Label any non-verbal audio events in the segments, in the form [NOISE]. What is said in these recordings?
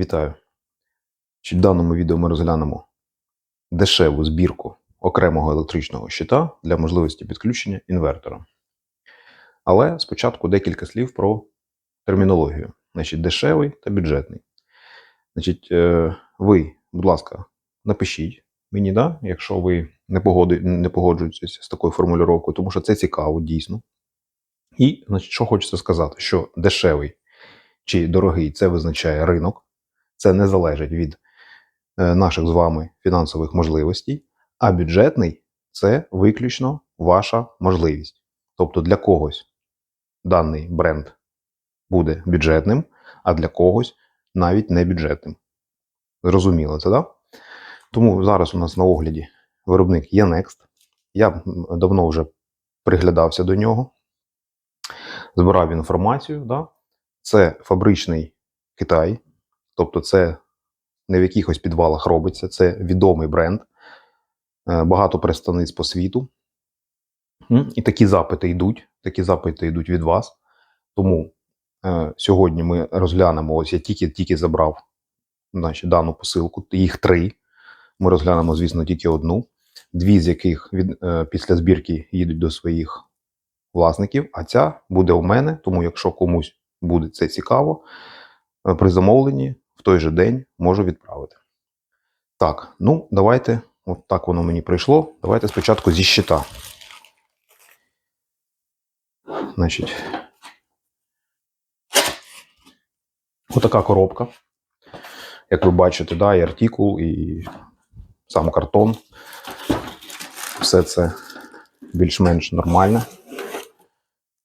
Вітаю! В даному відео ми розглянемо дешеву збірку окремого електричного щита для можливості підключення інвертора. Але спочатку декілька слів про термінологію. Значить, дешевий та бюджетний. Значить, е, ви, будь ласка, напишіть мені, да, якщо ви не, не погоджуєтеся з такою формулювання, тому що це цікаво дійсно. І, значить, що хочеться сказати, що дешевий чи дорогий це визначає ринок, це не залежить від е, наших з вами фінансових можливостей, а бюджетний це виключно ваша можливість. Тобто для когось даний бренд буде бюджетним, а для когось навіть не бюджетним. Зрозуміло це, так? Да? Тому зараз у нас на огляді виробник Yenext. Я давно вже приглядався до нього, збирав інформацію. Да? Це фабричний Китай, тобто це не в якихось підвалах робиться, це відомий бренд, е, багато представниць по світу. І такі запити йдуть, такі запити йдуть від вас. Тому е, сьогодні ми розглянемо, ось я тільки, тільки забрав значить, дану посилку, їх три. Ми розглянемо, звісно, тільки одну, дві з яких від, е, після збірки їдуть до своїх власників, а ця буде у мене, тому якщо комусь буде це цікаво, е, при замовленні в той же день можу відправити. Так, ну давайте, от так воно мені прийшло. Давайте спочатку зі щита. Значить, отака коробка. Як ви бачите, да, і артикул, і сам картон. Все це більш-менш нормально.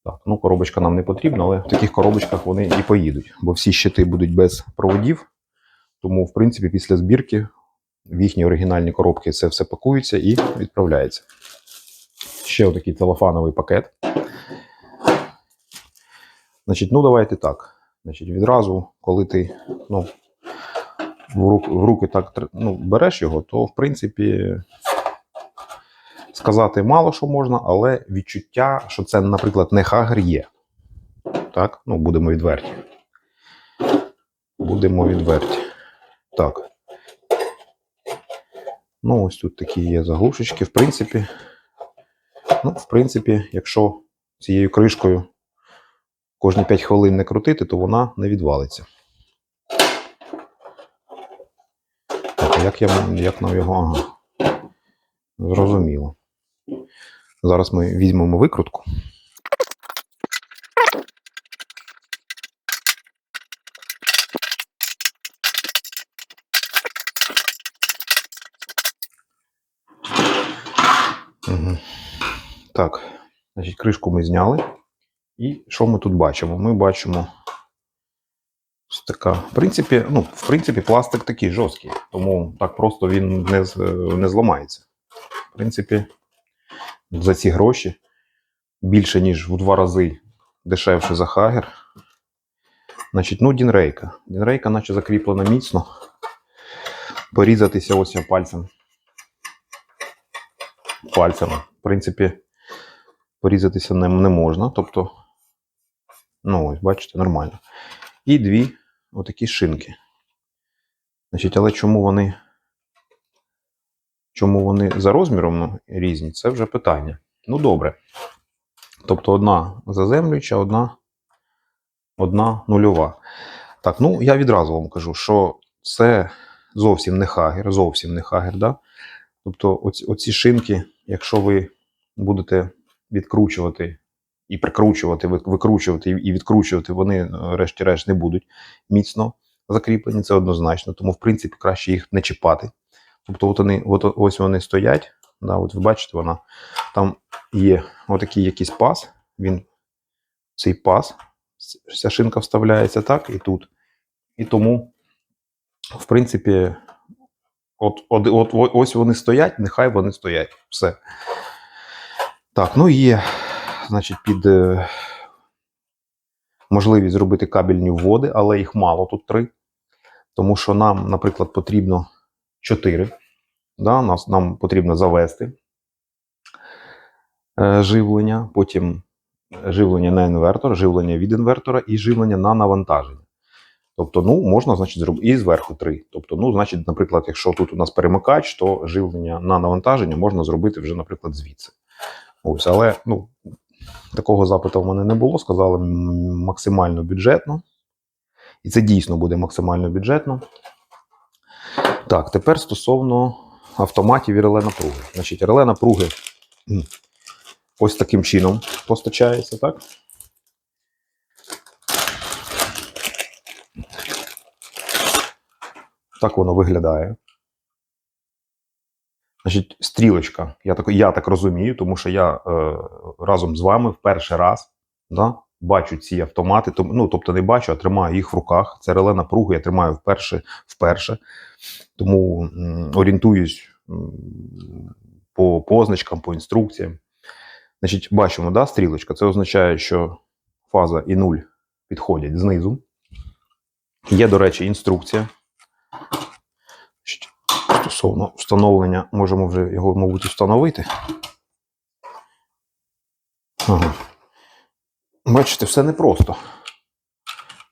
Так, ну коробочка нам не потрібна, але в таких коробочках вони і поїдуть, бо всі щити будуть без проводів. Тому, в принципі, після збірки в їхні оригінальні коробки це все пакується і відправляється. Ще отакий целофановий пакет. Значить, ну давайте так. Значить, відразу, коли ти ну, в руки так ну, береш його, то в принципі сказати мало що можна, але відчуття, що це, наприклад, не хагер є. Так, ну будемо відверті. Будемо відверті. Так. Ну, ось тут такі є заглушечки. В принципі, ну, в принципі, якщо цією кришкою кожні 5 хвилин не крутити, то вона не відвалиться. Так, як, я, як нам його. Ага. Зрозуміло. Зараз ми візьмемо викрутку. Угу. Так, значить, кришку ми зняли. І що ми тут бачимо? Ми бачимо така. В принципі, ну, в принципі, пластик такий жорсткий, тому так просто він не, не зламається. В принципі, за ці гроші більше, ніж в два рази дешевше за хагер. Значить, ну, дінрейка. Дінрейка, наче закріплена міцно. Порізатися ось я пальцем. Пальцем. В принципі, порізатися не, не можна. Тобто, ну ось, бачите, нормально. І дві отакі шинки. Значить, але чому вони. Чому вони за розміром різні, це вже питання. Ну, добре. Тобто одна заземлююча, одна, одна нульова. Так, ну я відразу вам кажу, що це зовсім не хагер, зовсім не хагер. Да? Тобто, оці, оці шинки, якщо ви будете відкручувати і прикручувати, викручувати і відкручувати, вони, е, решті-решт, не будуть міцно закріплені, це однозначно. Тому, в принципі, краще їх не чіпати. Тобто, от вони, от ось вони стоять. Да, от ви бачите, вона там є отакий якийсь пас. Він цей пас, ця шинка вставляється так і тут. І тому, в принципі, от, от, от, ось вони стоять, нехай вони стоять. Все. Так, ну є, значить, під е, можливість зробити кабельні вводи, але їх мало тут три. Тому що нам, наприклад, потрібно 4. Да, нас, нам потрібно завести е, живлення, потім живлення на інвертор, живлення від інвертора і живлення на навантаження. Тобто, ну, можна, значить, зробити і зверху 3. Тобто, ну, значить, наприклад, якщо тут у нас перемикач, то живлення на навантаження можна зробити вже, наприклад, звідси. Ось, але ну, такого запиту в мене не було. Сказали максимально бюджетно. І це дійсно буде максимально бюджетно. Так, тепер стосовно автоматів і реле напруги. Значить, реле напруги ось таким чином постачається, так? Так воно виглядає. Значить, стрілочка, я так, я так розумію, тому що я е, разом з вами в перший раз да, бачу ці автомати. Ну, тобто не бачу, а тримаю їх в руках. Це реле напруги я тримаю вперше, вперше. Тому орієнтуюсь по позначкам, по інструкціям. Значить, бачимо, да, стрілочка. Це означає, що фаза і нуль підходять знизу. Є, до речі, інструкція. Стосовно встановлення, можемо вже його, мабуть, встановити. Ага. Бачите, все непросто.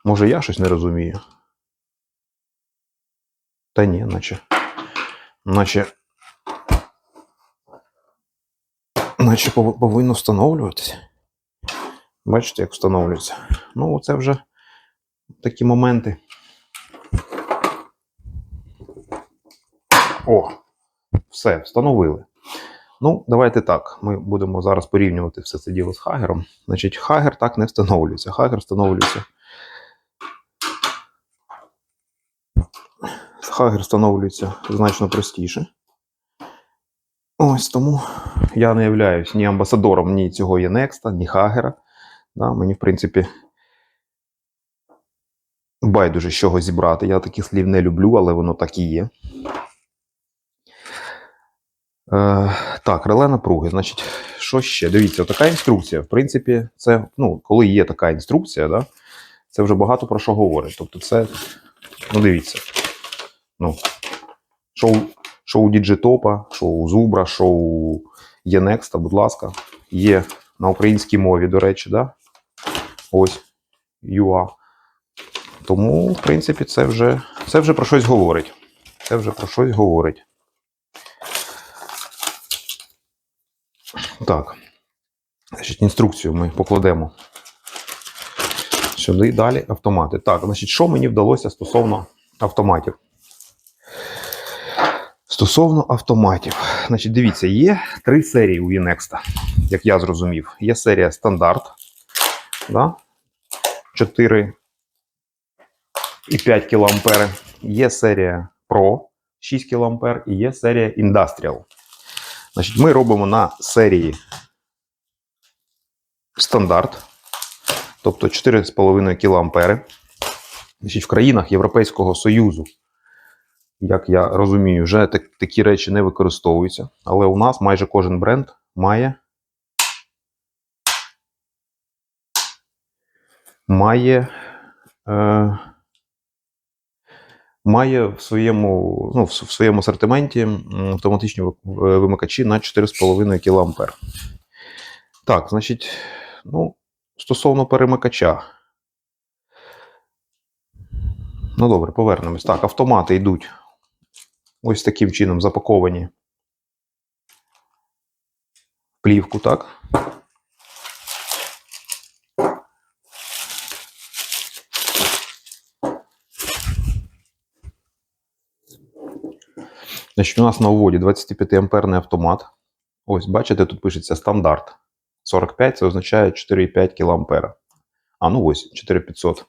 Може, я щось не розумію. Та ні, наче. Наче. Наче повинно встановлюватися. Бачите, як встановлюється. Ну, це вже такі моменти. О, все, встановили. Ну, давайте так. Ми будемо зараз порівнювати все це діло з Хагером. Значить, Хагер так не встановлюється. Хагер встановлюється. Хагер встановлюється значно простіше. Ось тому я не являюсь ні амбасадором ні цього Єнекста, ні Хагера. Да, мені, в принципі, байдуже з чого зібрати. Я таких слів не люблю, але воно так і є. Е, так, реле напруги. Значить, що ще? Дивіться, така інструкція. В принципі, це, ну, коли є така інструкція, да, це вже багато про що говорить. Тобто, це, ну, дивіться. Ну, шоу, шоу Діджитопа, шоу Зубра, шоу Єнекста, будь ласка, є на українській мові, до речі, да? Ось ЮА. Тому, в принципі, це вже, це вже про щось говорить. Це вже про щось говорить. Так. Значить, інструкцію ми покладемо сюди далі автомати. Так, значить, що мені вдалося стосовно автоматів? Стосовно автоматів. Значить, дивіться, є три серії у Єнекста, як я зрозумів. Є серія стандарт. Да? 4 і 5 кА. Є серія Pro 6 кА і є серія Industrial. Значить, ми робимо на серії стандарт, тобто 4,5 кА. Значить, в країнах Європейського Союзу, як я розумію, вже так, такі речі не використовуються. Але у нас майже кожен бренд має. Має. Е, має в своєму, ну, в своєму асортименті автоматичні вимикачі на 4,5 кА. Так, значить, ну, стосовно перемикача. Ну, добре, повернемось. Так, автомати йдуть ось таким чином запаковані плівку, так? Значить, у нас на уводі 25 амперний автомат. Ось, бачите, тут пишеться стандарт. 45 це означає 4,5 кА. А, ну ось, 4500.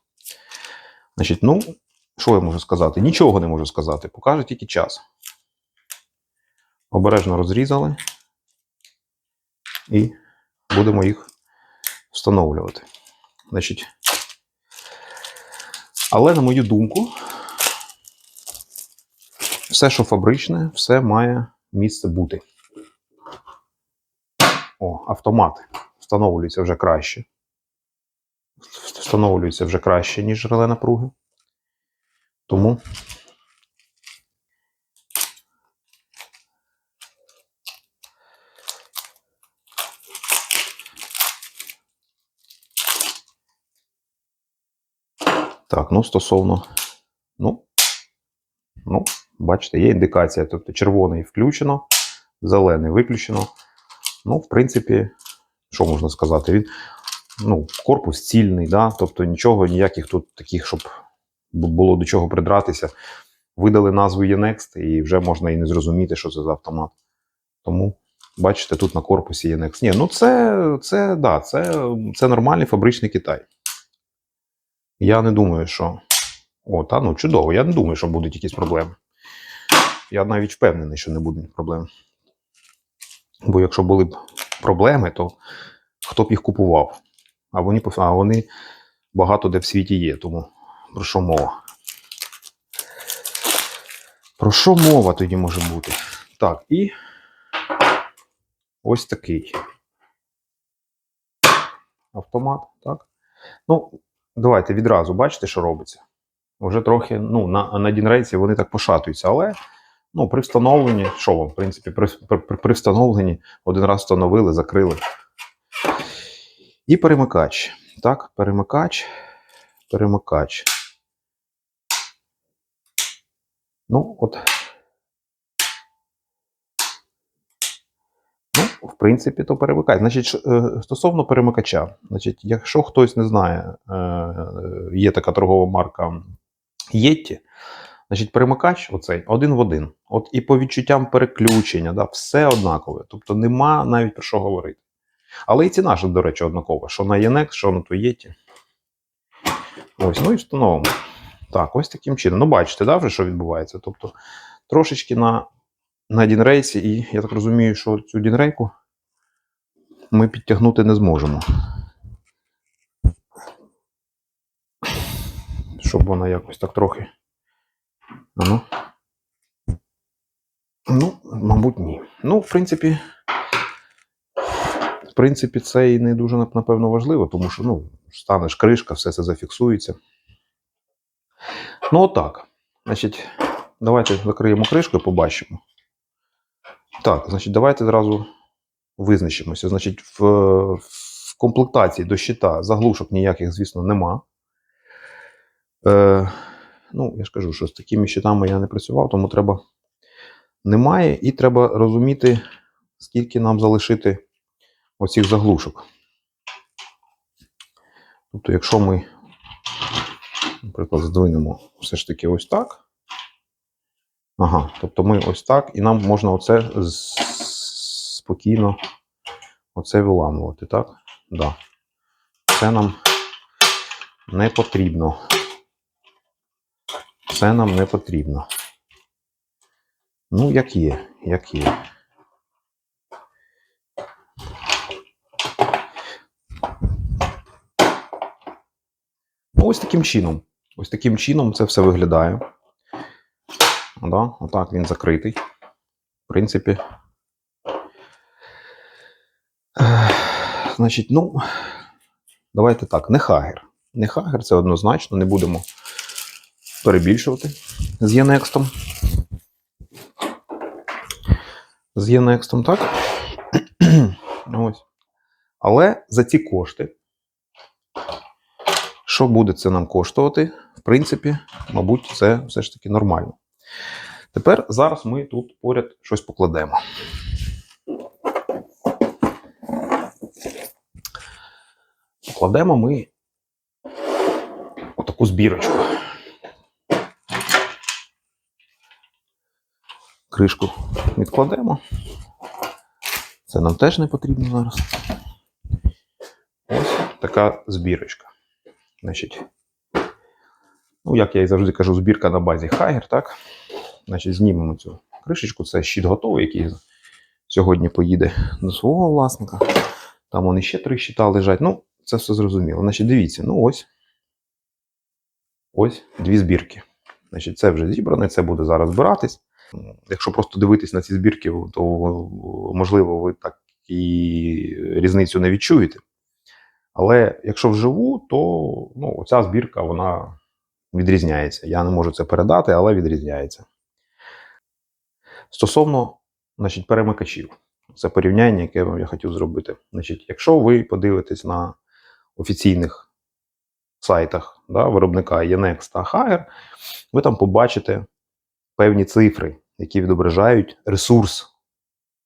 Значить, ну, що я можу сказати? Нічого не можу сказати. Покаже тільки час. Обережно розрізали. І будемо їх встановлювати. Значить. Але, на мою думку, все, що фабричне, все має місце бути. О, автомат встановлюється вже краще. Встановлюється вже краще, ніж реле напруги. Тому Так, ну стосовно. Ну, ну, бачите, є індикація. Тобто червоний включено, зелений виключено. Ну, в принципі, що можна сказати? Він ну, корпус цільний, да? тобто нічого, ніяких тут таких, щоб було до чого придратися. Видали назву Yenext, і вже можна і не зрозуміти, що це за автомат. Тому, бачите, тут на корпусі Yenext. Ні, ну це, це, да, це, це нормальний фабричний Китай. Я не думаю, що. О, та ну чудово. Я не думаю, що будуть якісь проблеми. Я навіть впевнений, що не будуть проблем. Бо якщо були б проблеми, то хто б їх купував? А вони, а вони багато де в світі є, тому про що мова? Про що мова тоді може бути? Так, і ось такий автомат, так? Ну, давайте відразу бачите, що робиться. Вже трохи, ну, на, на Дінрейці вони так пошатуються, але ну, при встановленні, що вам, в принципі, при, при, при- встановленні один раз встановили, закрили. І перемикач. Так, перемикач, перемикач. Ну, от. Ну, в принципі, то перемикач. Значить, е, стосовно перемикача, значить, якщо хтось не знає, е, е, є така торгова марка Yeti, значить, перемикач оцей один в один. От і по відчуттям переключення, да, все однакове. Тобто нема навіть про що говорити. Але і ціна ж, до речі, однакова. Що на Yenex, що на ту Yeti. Ось, ну і встановимо. Так, ось таким чином. Ну, бачите, да, вже що відбувається. Тобто, трошечки на, на дінрейсі, і я так розумію, що цю дінрейку ми підтягнути не зможемо. Щоб вона якось так трохи. А Ну, ну, мабуть, ні. Ну, в принципі, в принципі, це і не дуже напевно важливо, тому що ну, станеш кришка, все це зафіксується. Ну, отак. Значить, давайте закриємо кришку і побачимо. Так, значить, давайте зразу визначимося. Значить, в, в комплектації до щита заглушок ніяких, звісно, нема. Е, ну, я ж кажу, що з такими щитами я не працював, тому треба. Немає, і треба розуміти, скільки нам залишити оцих заглушок. Тобто, якщо ми, наприклад, здвинемо все ж таки ось так. Ага, тобто ми ось так, і нам можна оце спокійно оце виламувати, так? Да. Це нам не потрібно. Це нам не потрібно. Ну, як є, як є. Ну, ось таким чином. Ось таким чином це все виглядає. Да, отак він закритий. В принципі. Значить, ну, давайте так, не хагер. Не хагер, це однозначно, не будемо перебільшувати з Єнекстом. З Єнекстом, так? [CLEARS THROAT] Ось. Але за ці кошти, що буде це нам коштувати? В принципі, мабуть, це все ж таки нормально. Тепер зараз ми тут поряд щось покладемо. Покладемо ми отаку збірочку. Кришку відкладемо. Це нам теж не потрібно зараз. Ось така збірочка. Значить, ну, як я і завжди кажу, збірка на базі Haier, так? Значить, знімемо цю кришечку. Це щит готовий, який сьогодні поїде до свого власника. Там вони ще три щита лежать. Ну, це все зрозуміло. Значить, дивіться, ну ось. Ось дві збірки. Значить, це вже зібране, це буде зараз збиратись. Якщо просто дивитись на ці збірки, то можливо ви так і різницю не відчуєте. Але якщо вживу, то ну, ця збірка вона відрізняється. Я не можу це передати, але відрізняється. Стосовно значить, перемикачів, це порівняння, яке вам я хотів зробити. Значить, якщо ви подивитесь на офіційних сайтах да, виробника Yenex та Hager, ви там побачите певні цифри, які відображають ресурс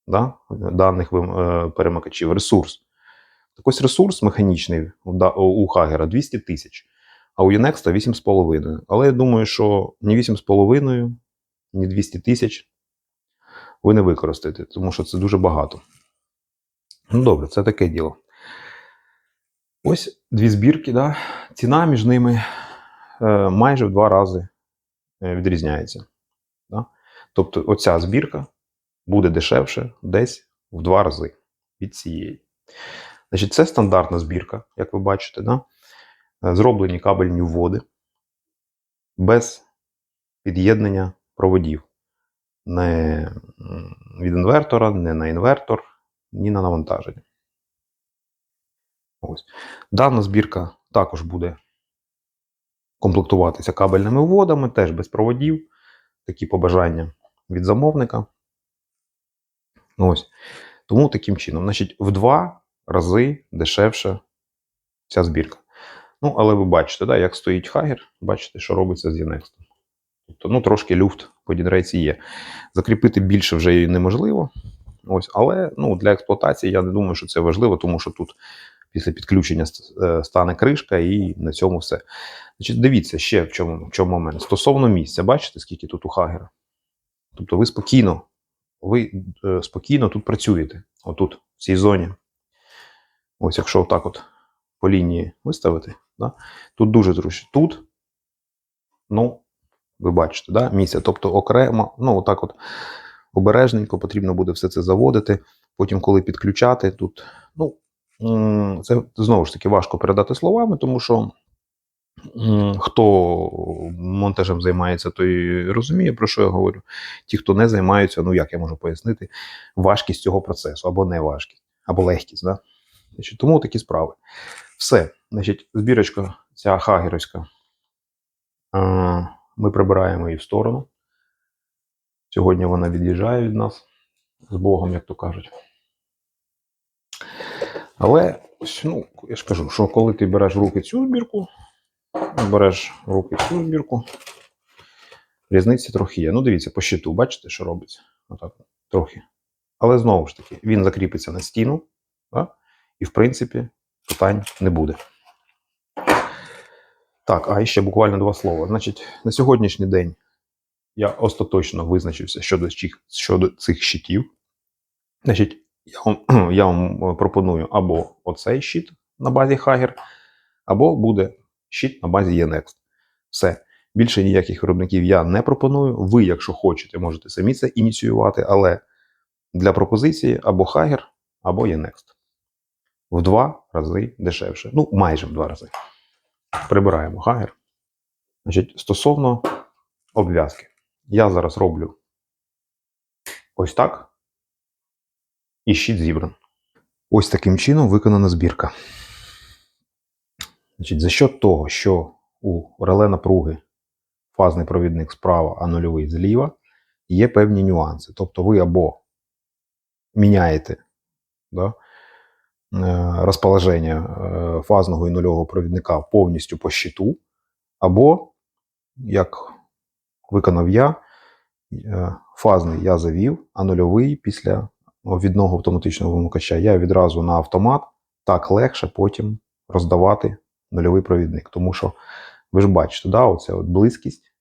да, даних е, перемикачів. Ресурс. Так ось ресурс механічний у Хагера 200 тисяч, а у Yenex 8,5. Але я думаю, що ні 8,5, ні 200 тисяч ви не використаєте, тому що це дуже багато. Ну, добре, це таке діло. Ось дві збірки, да? ціна між ними е, майже в два рази е, відрізняється. Да? Тобто, оця збірка буде дешевше десь в два рази від цієї. Значить, це стандартна збірка, як ви бачите, да? Е, зроблені кабельні вводи без під'єднання проводів. Не від інвертора, не на інвертор, ні на навантаження. Ось. Дана збірка також буде комплектуватися кабельними вводами, теж без проводів. Такі побажання від замовника. Ось. Тому таким чином, значить, в два рази дешевше ця збірка. Ну, але ви бачите, да, як стоїть Хагер, бачите, що робиться з Єнекстом. Тобто, ну, трошки люфт по дінрейці є. Закріпити більше вже її неможливо. Ось, але ну, для експлуатації я не думаю, що це важливо, тому що тут після підключення е, стане кришка, і на цьому все. Значить, дивіться ще в чому, в чому момент. Стосовно місця, бачите, скільки тут у Хагера? Тобто ви спокійно, ви е, спокійно тут працюєте, отут, в цій зоні. Ось якщо отак от по лінії виставити, да? тут дуже зручно. Тут, ну, ви бачите, да? місце. Тобто окремо, ну, отак от обережненько потрібно буде все це заводити. Потім, коли підключати, тут, ну, це знову ж таки важко передати словами, тому що хто монтажем займається, той розуміє, про що я говорю. Ті, хто не займаються, ну як я можу пояснити, важкість цього процесу, або не важкість, або легкість. Да? Значить, тому такі справи. Все. Значить, збірочка ця хагерівська. Ми прибираємо її в сторону. Сьогодні вона від'їжджає від нас з Богом, як то кажуть. Але ось, ну, я ж кажу, що коли ти береш в руки цю збірку, береш в руки цю збірку, різниці трохи є. Ну, дивіться, по щиту, бачите, що робиться? Отак, трохи. Але знову ж таки, він закріпиться на стіну, да? і, в принципі, питань не буде. Так, а ще буквально два слова. Значить, на сьогоднішній день я остаточно визначився щодо, щодо цих щитів. Значить, я вам, [CLEARS THROAT] я вам е, пропоную або оцей щит на базі Hager, або буде щит на базі Yenext. Все. Більше ніяких виробників я не пропоную. Ви, якщо хочете, можете самі це ініціювати, але для пропозиції або Hager, або Yenext. В два рази дешевше. Ну, майже в два рази. Прибираємо Hager. Значить, стосовно обв'язки. Я зараз роблю ось так. І щит зібран. Ось таким чином виконана збірка. Значить, за счет того, що у реле напруги фазний провідник справа, а нульовий зліва, є певні нюанси. Тобто ви або міняєте да, е, розположення е, фазного і нульового провідника повністю по щиту, або, як виконав я, е, фазний я завів, а нульовий після відного автоматичного вимикача я відразу на автомат, так легше потім роздавати нульовий провідник. Тому що ви ж бачите, да, оце от близькість,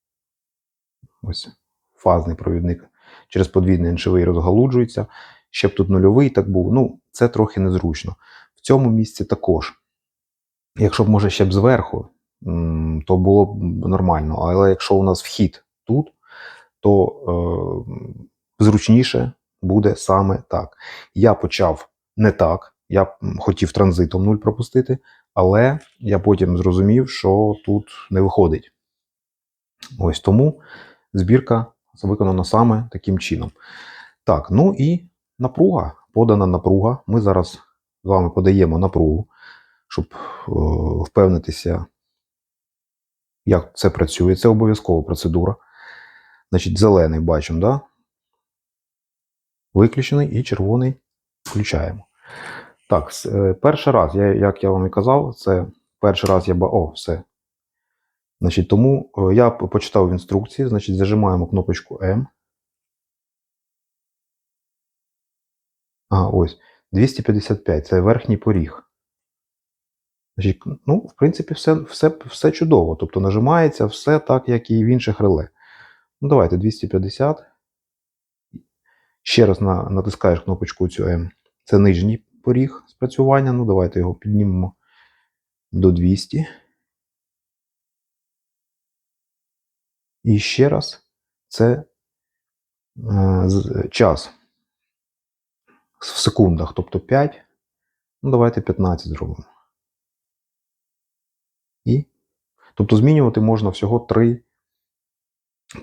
ось фазний провідник через подвійний ншовий розгалуджується. Ще б тут нульовий так був. Ну, це трохи незручно. В цьому місці також. Якщо б, може, ще б зверху, то було б нормально. Але якщо у нас вхід тут, то е, зручніше буде саме так. Я почав не так. Я хотів транзитом 0 пропустити, але я потім зрозумів, що тут не виходить. Ось тому збірка виконана саме таким чином. Так, ну і напруга, подана напруга. Ми зараз з вами подаємо напругу, щоб е, впевнитися, як це працює. Це обов'язкова процедура. Значить, зелений бачимо, да? Виключений і червоний включаємо. Так, е, перший раз, я, як я вам і казав, це перший раз я ба. О, все. Значить, тому е, я почитав в інструкції, значить, зажимаємо кнопочку М. А, ось. 255 це верхній поріг. Значить, ну, в принципі, все, все, все чудово. Тобто нажимається все так, як і в інших реле. Ну, давайте 250. Ще раз на, натискаєш кнопочку цю М. Це нижній поріг спрацювання. Ну, давайте його піднімемо до 200. І ще раз це е, час в секундах, тобто 5. Ну, давайте 15 зробимо. І. Тобто змінювати можна всього три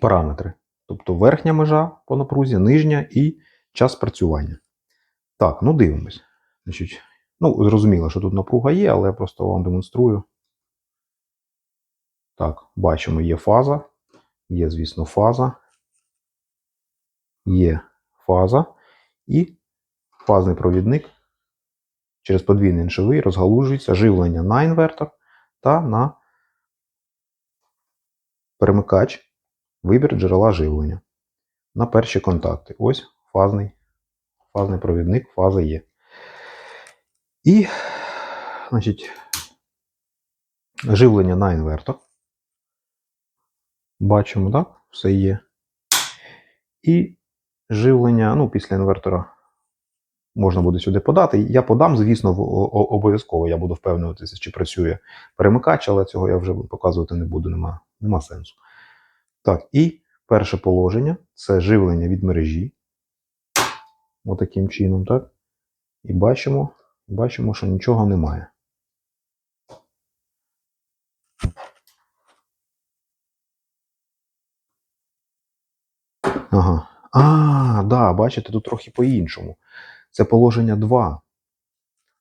параметри. Тобто верхня межа по напрузі, нижня і час спрацювання. Так, ну дивимось. Значить, ну, зрозуміло, що тут напруга є, але я просто вам демонструю. Так, бачимо, є фаза. Є, звісно, фаза. Є фаза. І фазний провідник через подвійний ншовий розгалужується живлення на інвертор та на перемикач вибір джерела живлення на перші контакти. Ось фазний, фазний провідник, фаза є. І, значить, живлення на інвертор. Бачимо, так? Все є. І живлення, ну, після інвертора можна буде сюди подати. Я подам, звісно, обов'язково я буду впевнюватися, чи працює перемикач, але цього я вже показувати не буду, нема, нема сенсу. Так, і перше положення це живлення від мережі. Отаким чином, так? І бачимо, бачимо, що нічого немає. Ага. А, да, бачите, тут трохи по-іншому. Це положення 2.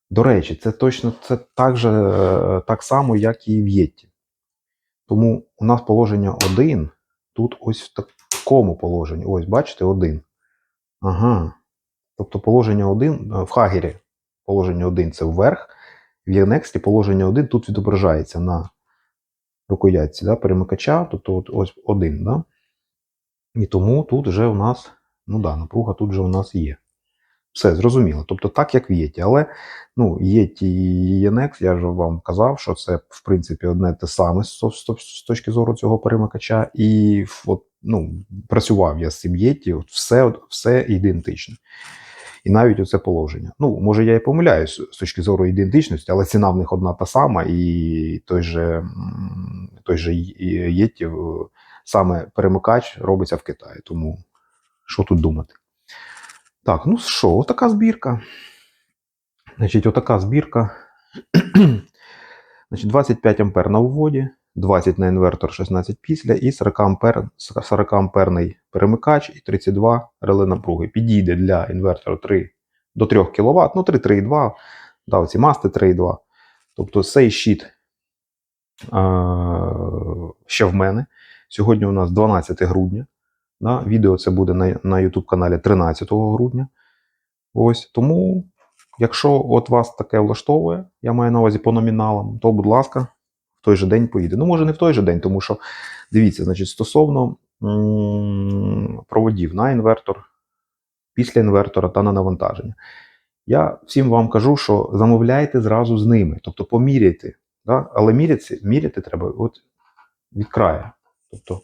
До речі, це точно це так, же, е, так само, як і в Єтті. Тому у нас положення 1 тут ось в такому положенні. Ось, бачите, один. Ага. Тобто положення 1 е, в Хагері положення 1 це вверх, в Єнексті положення 1 тут відображається на рукоятці да, перемикача, тобто от, ось 1. Да? І тому тут вже у нас, ну да, напруга тут вже у нас є. Все, зрозуміло. Тобто так, як в Єті. Але ну, Єті і Єнекс, я вже вам казав, що це, в принципі, одне те саме з, точки зору цього перемикача. І от, ну, працював я з цим Єті, от все, от, все ідентичне. І навіть оце положення. Ну, може, я і помиляюсь з точки зору ідентичності, але ціна в них одна та сама, і той же, той же Єті, саме перемикач робиться в Китаї. Тому що тут думати? Так, ну що, отака збірка. Значить, отака збірка. [CLEARS THROAT] Значить, 25 ампер на вводі, 20 на інвертор, 16 після, і 40 ампер, 40 амперний перемикач і 32 реле напруги. Підійде для інвертора 3 до 3 кВт, ну 3,3,2, да, оці масти 3,2. Тобто цей щит ще в мене. Сьогодні у нас 12 грудня. Да? Відео це буде на, на YouTube каналі 13 грудня. Ось тому, якщо от вас таке влаштовує, я маю на увазі по номіналам, то, будь ласка, в той же день поїде. Ну, може, не в той же день, тому що дивіться, значить, стосовно м, проводів на інвертор, після інвертора та на навантаження. Я всім вам кажу, що замовляйте зразу з ними, тобто поміряйте. Да? Але міряти, міряти треба от від краю. Тобто,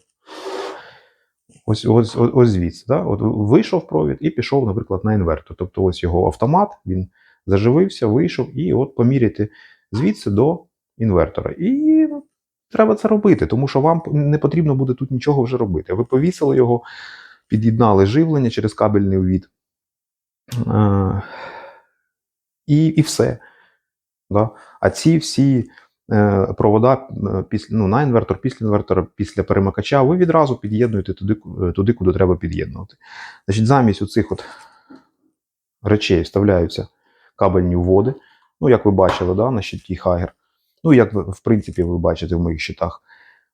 ось, ось, ось, ось звідси. Да? От вийшов провід і пішов, наприклад, на інвертор. Тобто, ось його автомат, він заживився, вийшов, і от поміряти звідси до інвертора. І треба це робити, тому що вам не потрібно буде тут нічого вже робити. Ви повісили його, під'єднали живлення через кабельний увід. Е, і, і все. Да? А ці всі провода е, після, ну, на інвертор, після інвертора, після перемикача, ви відразу під'єднуєте туди, е, туди, куди треба під'єднувати. Значить, замість оцих от речей вставляються кабельні вводи. Ну, як ви бачили, да, на щиті Хагер. Ну, як в принципі, ви бачите в моїх щитах.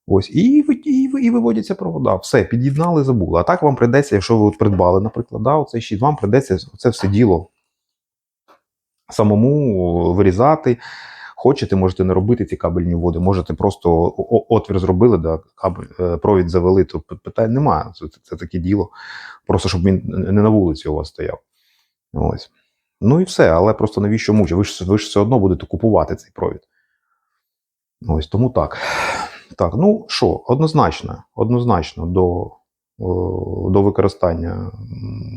Ось, і, і, і виводяться провода. Все, під'єднали, забули. А так вам придеться, якщо ви от придбали, наприклад, да, оцей щит, вам придеться це все діло самому вирізати, Хочете, можете не робити ці кабельні води, можете просто отвір зробили, да, кабель, е, провід завели, то питань немає. Це, це, це таке діло. Просто щоб він не на вулиці у вас стояв. Ось. Ну і все, але просто навіщо мучити? Ви ж, ви ж все одно будете купувати цей провід. Ось тому так. Так, ну що, однозначно, однозначно до, до використання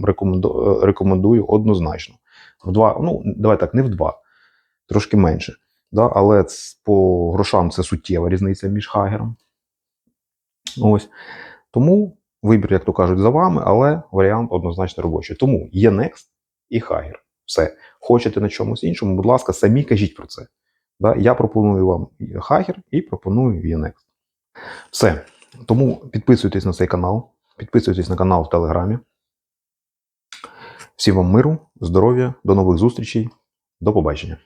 рекоменду, е, рекомендую однозначно. В два, ну, давай так, не в два, трошки менше. Да? Але по грошам це суттєва різниця між хагером. Ось. Тому вибір, як то кажуть, за вами, але варіант однозначно робочий. Тому є Next і Хагер. Все. Хочете на чомусь іншому, будь ласка, самі кажіть про це. Да? Я пропоную вам Хагер і пропоную Yenext. Все. Тому підписуйтесь на цей канал, підписуйтесь на канал в Телеграмі. Всім вам миру, здоров'я, до нових зустрічей, до побачення.